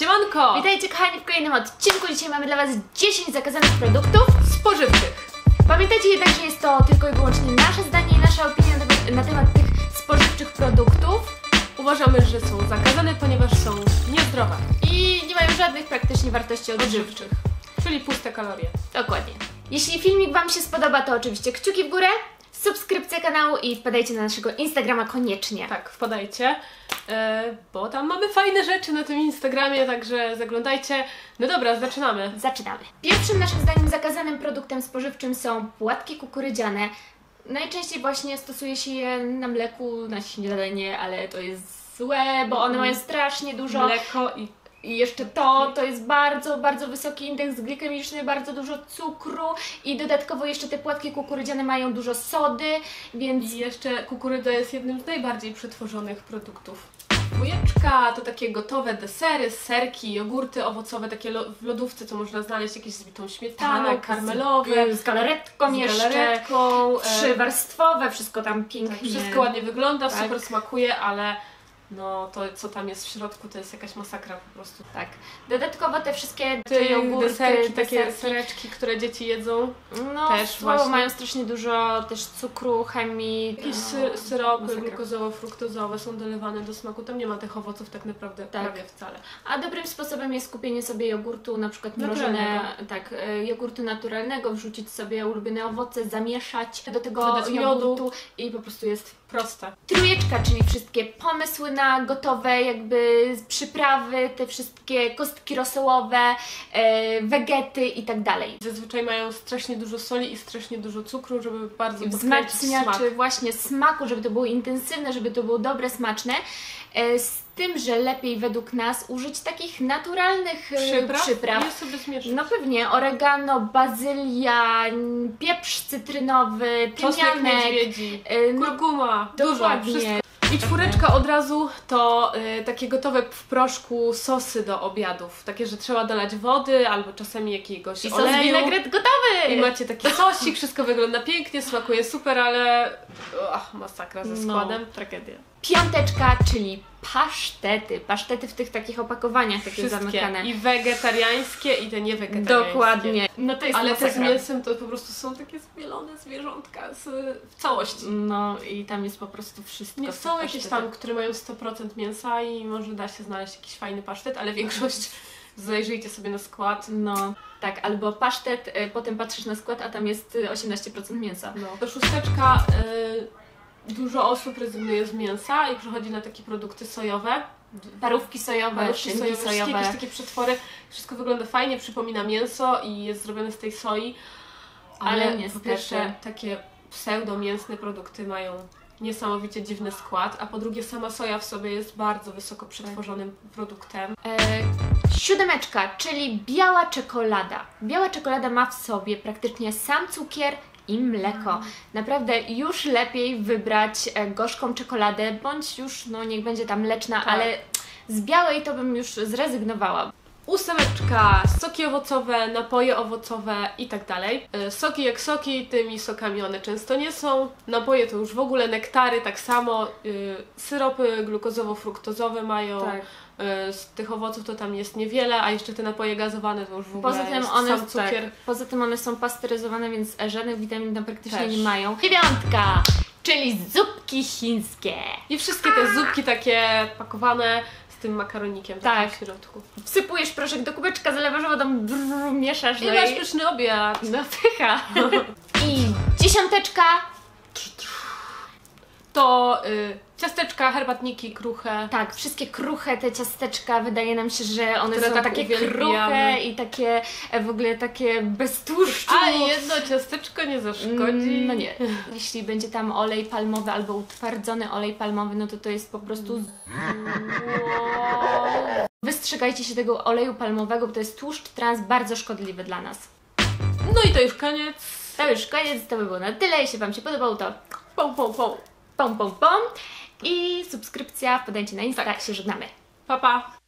Siemanko! Witajcie kochani w kolejnym odcinku. Dzisiaj mamy dla Was 10 zakazanych produktów. Spożywczych. Pamiętajcie jednak, że jest to tylko i wyłącznie nasze zdanie i nasza opinia na temat- na temat tych spożywczych produktów Uważamy, że są zakazane, ponieważ są niezdrowe. i nie mają żadnych praktycznie wartości odżywczych. Czyli puste kalorie. Dokładnie. Jeśli filmik Wam się spodoba, to oczywiście kciuki w górę, subskrypcja kanału i wpadajcie na naszego Instagrama koniecznie. Tak, wpadajcie, e, bo tam mamy fajne rzeczy na tym Instagramie, także zaglądajcie. No dobra, zaczynamy. Zaczynamy. Pierwszym naszym zdaniem zakazanym produktem spożywczym są płatki kukurydziane. Najczęściej właśnie stosuje się je na mleku, na śniadanie, ale to jest złe, bo one mają strasznie dużo. Mleko i I jeszcze to, to jest bardzo, bardzo wysoki indeks glikemiczny, bardzo dużo cukru i dodatkowo jeszcze te płatki kukurydziane mają dużo sody, więc I jeszcze kukurydza jest jednym z najbardziej przetworzonych produktów. Bujeczka to takie gotowe desery, serki, jogurty owocowe, takie lo- w lodówce, co można znaleźć, jakieś z bitą śmietaną, Tak, karmelowe, z, z galaretką z jeszcze, galaretką. e, trzywarstwowe, wszystko tam tak, pięknie. wszystko ładnie wygląda, Tak. super smakuje, ale no to co tam jest w środku to jest jakaś masakra po prostu. Tak. Dodatkowo te wszystkie Te jogurty, deserki, takie deserki, sereczki, które dzieci jedzą, no, też słabo, mają strasznie dużo też cukru, chemii. jakieś no, sy- syropy masakra. glukozowo-fruktozowe są dolewane do smaku, tam nie ma tych owoców tak naprawdę Tak. prawie wcale. A dobrym sposobem jest kupienie sobie jogurtu, na przykład mrożone, tak, e, jogurtu naturalnego, wrzucić sobie ulubione owoce, zamieszać do tego Dodać jogurtu miodu. i po prostu jest Proste. trójeczka, czyli wszystkie pomysły na gotowe jakby przyprawy, te wszystkie kostki rosołowe, e, wegety i tak dalej. Zazwyczaj mają strasznie dużo soli i strasznie dużo cukru, żeby bardzo wzmacniaczy właśnie smaku, żeby to było intensywne, żeby to było dobre, smaczne. E, Z tym, że lepiej według nas użyć takich naturalnych e, Przypraw, przypraw. nie sobie. No pewnie, oregano, bazylia, pieprz cytrynowy, tymianek, no kurkuma, dużo, wszystko. I czwóreczka od razu to y, takie gotowe w proszku sosy do obiadów. Takie, że trzeba dolać wody albo czasami jakiegoś I sos oleju. winegret gotowy! I macie taki sosik, wszystko wygląda pięknie, smakuje super, ale ach, masakra ze składem. tragedia. Piąteczka, czyli pasztety. Pasztety w tych takich opakowaniach, takie Wszystkie. zamykane. I wegetariańskie, i te niewegetariańskie. Dokładnie. No to jest Ale te z masakra. mięsem to po prostu są takie zmielone zwierzątka z, w całości. No i tam jest po prostu wszystko. Nie są jakieś tam, które mają 100% mięsa i może da się znaleźć jakiś fajny pasztet, ale większość zajrzyjcie sobie na skład. No, tak, albo pasztet, y, potem patrzysz na skład, a tam jest y, 18% mięsa. No. To szósteczka, y, dużo osób rezygnuje z mięsa i przechodzi na takie produkty sojowe. Parówki sojowe, Parówki sojowe, sojowe. jakieś takie przetwory. Wszystko wygląda fajnie, przypomina mięso i jest zrobione z tej soi. Ale, Ale po niestety- pierwsze takie pseudo-mięsne produkty mają niesamowicie dziwny skład, a po drugie sama soja w sobie jest bardzo wysoko przetworzonym produktem. E, siódemeczka, czyli biała czekolada. Biała czekolada ma w sobie praktycznie sam cukier i mleko. Naprawdę już lepiej wybrać e, gorzką czekoladę, bądź już, no niech będzie ta mleczna, Tak. ale z białej to bym już zrezygnowała. Ósemeczka, soki owocowe, napoje owocowe i tak dalej. E, Soki jak soki, tymi sokami one często nie są. Napoje to już w ogóle nektary, tak samo. Y, Syropy glukozowo-fruktozowe mają. Tak. Y, Z tych owoców to tam jest niewiele, a jeszcze te napoje gazowane to już w ogóle Poza tym, jest one, sam tak, cukier. poza tym one są pasteryzowane, więc żadnych witamin tam praktycznie Też. nie mają. Dziewiątka, czyli zupki chińskie. I wszystkie te zupki takie pakowane z tym makaronikiem Tak. w środku. Wsypujesz proszek do kubeczka, zalewasz wodą, brrr, mieszasz, I no masz i... pyszny obiad. No pycha. I dziesiąteczka, To y, ciasteczka, herbatniki, kruche. tak, wszystkie kruche te ciasteczka, wydaje nam się, że one Które są tak takie kruche i takie e, w ogóle takie bez tłuszczu. A jedno ciasteczko nie zaszkodzi. Mm, No nie. Jeśli będzie tam olej palmowy albo utwardzony olej palmowy, no to to jest po prostu zło. Wystrzegajcie się tego oleju palmowego, bo to jest tłuszcz trans bardzo szkodliwy dla nas. No i to już koniec. To już koniec, to by było na tyle. Jeśli Wam się podobało, to Pom, pom, pom. Pom pom pom i subskrypcja, podajcie na Insta, Tak. się żegnamy. Pa, pa.